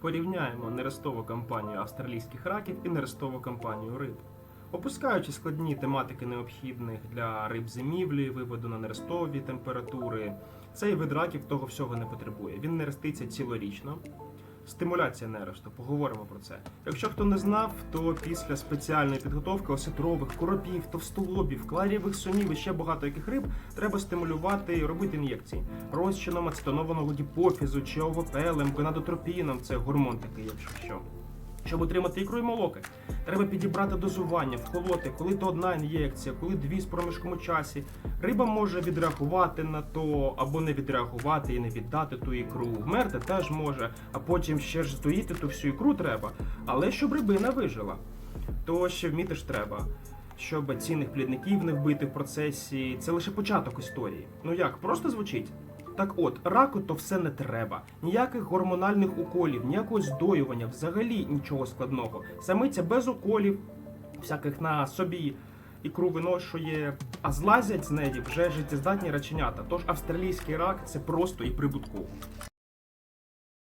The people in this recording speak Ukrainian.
Порівняємо нерестову кампанію австралійських раків і нерестову кампанію риб. Опускаючи складні тематики необхідних для риб зимівлі, виводу на нерестові температури, цей вид раків того всього не потребує. Він нереститься цілорічно. Стимуляція нересту, поговоримо про це. Якщо хто не знав, то після спеціальної підготовки осетрових, коропів, товстолобів, кларівих сумів і ще багато яких риб треба стимулювати і робити ін'єкції розчином ацетонованого гіпофізу чи овопелем, гонадотропіном, це гормон такий, якщо що. Щоб отримати ікру і молоки, треба підібрати дозування, вколоти, коли то одна ін'єкція, коли дві з проміжком часі. Риба може відреагувати на то або не відреагувати і не віддати ту ікру. Вмерти теж може, а потім ще ж здоїти ту всю ікру треба. Але щоб рибина вижила, то ще вміти ж треба. Щоб цінних плідників не вбити в процесі, це лише початок історії. Ну як, просто звучить? Так от, раку то все не треба. Ніяких гормональних уколів, ніякого здоювання, взагалі нічого складного. Самиця без уколів, всяких на собі ікру виношує, а злазять з неї вже життєздатні раченята. Тож австралійський рак це просто і прибутково.